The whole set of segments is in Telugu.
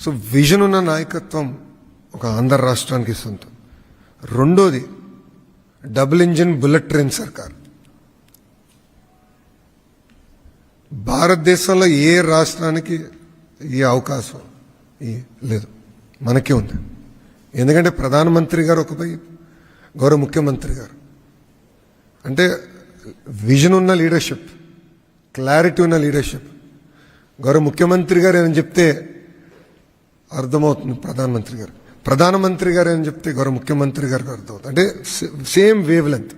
సో విజన్ ఉన్న నాయకత్వం ఒక ఆంధ్ర రాష్ట్రానికి సొంతం. రెండోది డబుల్ ఇంజిన్ బుల్లెట్ ట్రైన్ సర్కార్. భారతదేశంలో ఏ రాష్ట్రానికి ఈ అవకాశం లేదు. మనకే ఉంది. ఎందుకంటే ప్రధానమంత్రి గారు ఒకపై గౌరవ ముఖ్యమంత్రి గారు. అంటే విజన్ ఉన్న లీడర్షిప్ క్లారిటీ ఉన్న లీడర్షిప్. గౌరవ ముఖ్యమంత్రి గారు ఏమని చెప్తే అర్థమవుతుంది ప్రధానమంత్రి గారు. ప్రధానమంత్రి గారు అని చెప్తే గౌరవ ముఖ్యమంత్రి గారికి అర్థమవుతుంది. అంటే సేమ్ వేవ్ లెంత్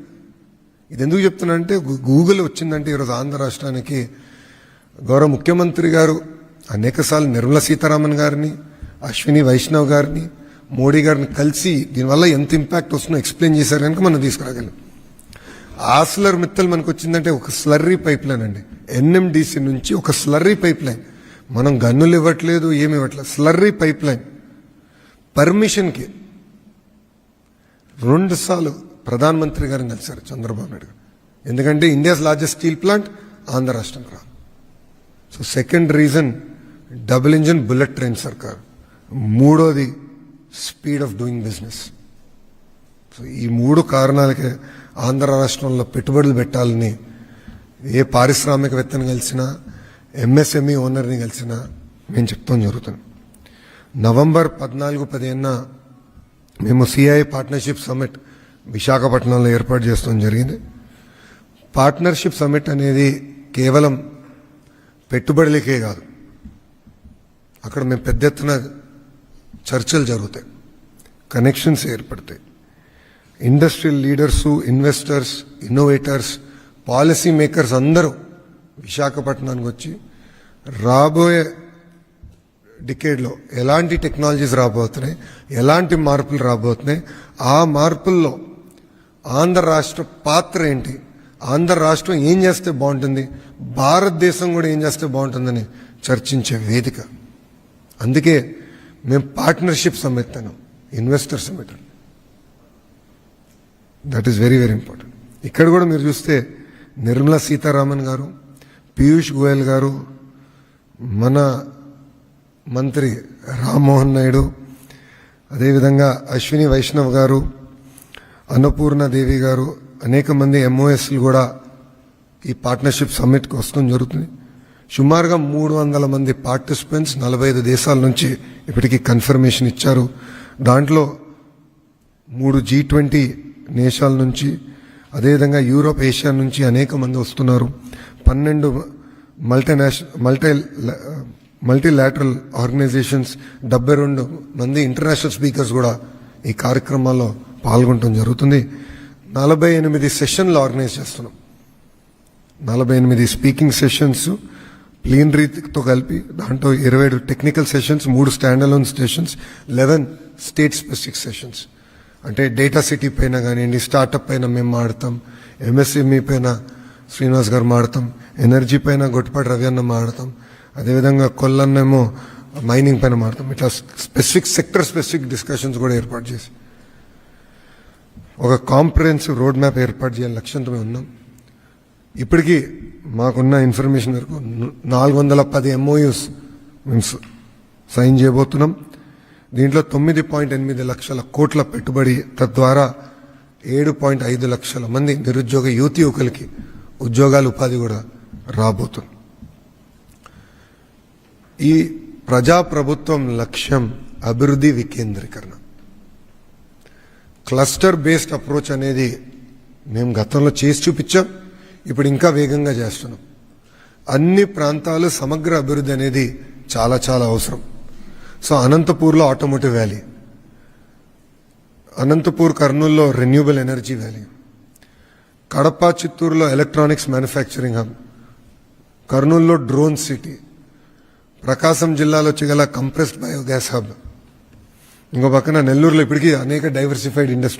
ఇది ఎందుకు చెప్తున్నానంటే గూగుల్ వచ్చిందంటే ఈరోజు ఆంధ్ర రాష్ట్రానికి గౌరవ ముఖ్యమంత్రి గారు అనేకసార్లు నిర్మలా సీతారామన్ గారిని అశ్విని వైష్ణవ్ గారిని మోడీ గారిని కలిసి దీనివల్ల ఎంత ఇంపాక్ట్ వస్తుందో ఎక్స్ప్లెయిన్ చేశారు కనుక మనం తీసుకురాగలం. ఆస్లర్ మిత్తల్ మనకు వచ్చిందంటే ఒక స్లర్రీ పైప్ లైన్ అండి. ఎన్ఎండిసి నుంచి ఒక స్లర్రీ పైప్ లైన్ మనం గన్నులు ఇవ్వట్లేదు ఏమి ఇవ్వట్లేదు. స్లర్రీ పైప్ లైన్ పర్మిషన్కి రెండుసార్లు ప్రధానమంత్రి గారిని కలిశారు చంద్రబాబు నాయుడు గారు. ఎందుకంటే India's largest steel plant Andhra రాష్ట్రంలో రా so second reason double engine bullet train సర్కార్. మూడోది speed of doing business. So ఈ మూడు కారణాలకే ఆంధ్ర రాష్ట్రంలో పెట్టుబడులు పెట్టాలని ఏ పారిశ్రామికవేత్తను కలిసినా ఎంఎస్ఎంఈ ఓనర్ని కలిసిన మేము చెప్తాం జరుగుతుంది. నవంబర్ పద్నాలుగు పదిహేన మేము సిఐ పార్ట్నర్షిప్ సమ్మిట్ విశాఖపట్నంలో ఏర్పాటు చేస్తాం జరిగింది. పార్ట్నర్షిప్ సమ్మిట్ అనేది కేవలం పెట్టుబడులకే కాదు. అక్కడ మేము పెద్ద ఎత్తున చర్చలు జరుగుతాయి. కనెక్షన్స్ ఏర్పడతాయి. Industrial leaders investors innovators policy makers అందరూ విశాఖపట్నానికి వచ్చి రాబోయే డికేడ్లో ఎలాంటి టెక్నాలజీస్ రాబోతున్నాయి ఎలాంటి మార్పులు రాబోతున్నాయి ఆ మార్పుల్లో ఆంధ్ర రాష్ట్ర పాత్ర ఏంటి ఆంధ్ర రాష్ట్రం ఏం చేస్తే బాగుంటుంది భారతదేశం కూడా ఏం చేస్తే బాగుంటుందని చర్చించే వేదిక. అందుకే మేము partnership summit investor summit that is very very important ఇక్కడ కూడా మీరు చూస్తే నిర్మలా సీతారామన్ గారు పీయూష్ గోయల్ గారు మన మంత్రి రామ్మోహన్ నాయుడు అదేవిధంగా అశ్విని వైష్ణవ్ గారు అన్నపూర్ణ దేవి గారు అనేక మంది ఎంఓఎస్లు కూడా ఈ పార్ట్నర్షిప్ సమ్మిట్కి వస్తడం జరుగుతుంది. సుమారుగా మూడు వందల మంది పార్టిసిపెంట్స్ నలభై ఐదు దేశాల నుంచి ఇప్పటికీ కన్ఫర్మేషన్ ఇచ్చారు. దాంట్లో మూడు జీ ట్వంటీ దేశాల నుంచి అదేవిధంగా యూరోప్ ఏషియా నుంచి అనేక మంది వస్తున్నారు. పన్నెండు మల్టీనేషనల్ మల్టీ మల్టీలాటరల్ ఆర్గనైజేషన్స్ డెబ్బై రెండు మంది ఇంటర్నేషనల్ స్పీకర్స్ కూడా ఈ కార్యక్రమాల్లో పాల్గొనడం జరుగుతుంది. నలభై ఎనిమిది సెషన్లు ఆర్గనైజ్ చేస్తున్నాం. నలభై ఎనిమిది స్పీకింగ్ సెషన్స్ ప్లీన్ రీతితో కలిపి దాంట్లో ఇరవై ఏడు టెక్నికల్ సెషన్స్ మూడు standalone sessions eleven state specific sessions అంటే డేటా సిటీ పైన కానివ్వండి స్టార్టప్ పైన మేము ఆడతాం ఎంఎస్ఎంఈ పైన శ్రీనివాస్ గారు మాడతాం. ఎనర్జీ పైన గొట్టపాటి రవి అన్న మాడతాం. అదేవిధంగా కొల్లన్నేమో మైనింగ్ పైన మాడతాం. ఇట్లా స్పెసిఫిక్ సెక్టర్ స్పెసిఫిక్ డిస్కషన్స్ కూడా ఏర్పాటు చేసి. ఒక కాంప్రహెన్సివ్ రోడ్ మ్యాప్ ఏర్పాటు చేయాలని లక్ష్యంతో మేము ఉన్నాం. ఇప్పటికీ మాకున్న ఇన్ఫర్మేషన్ వరకు నాలుగు వందల పది ఎంఓయూస్ మేము సైన్ చేయబోతున్నాం. దీంట్లో తొమ్మిది పాయింట్ ఎనిమిది లక్షల కోట్ల పెట్టుబడి తద్వారా ఏడు పాయింట్ ఐదు లక్షల మంది నిరుద్యోగ యువతి యువకులకి ఉద్యోగాలు ఉపాధి కూడా రాబోతుంది. ఈ ప్రజాప్రభుత్వం లక్ష్యం అభివృద్ధి వికేంద్రీకరణ. క్లస్టర్ బేస్డ్ అప్రోచ్ అనేది మేము గతంలో చేసి చూపించాం ఇప్పుడు ఇంకా వేగంగా చేస్తున్నాం. అన్ని ప్రాంతాలు సమగ్ర అభివృద్ధి అనేది చాలా చాలా అవసరం. సో అనంతపూర్లో ఆటోమోటివ్ వ్యాలీ అనంతపూర్ కర్నూల్లో రెన్యూబుల్ ఎనర్జీ వ్యాలీ కడప చిత్తూరులో ఎలక్ట్రానిక్స్ మ్యానుఫ్యాక్చరింగ్ హబ్ కర్నూలులో డ్రోన్ సిటీ ప్రకాశం జిల్లాలో చిగల కంప్రెస్డ్ బయోగ్యాస్ హబ్ ఇంకో పక్కన నెల్లూరులో ఇప్పటికీ అనేక డైవర్సిఫైడ్ ఇండస్ట్రీ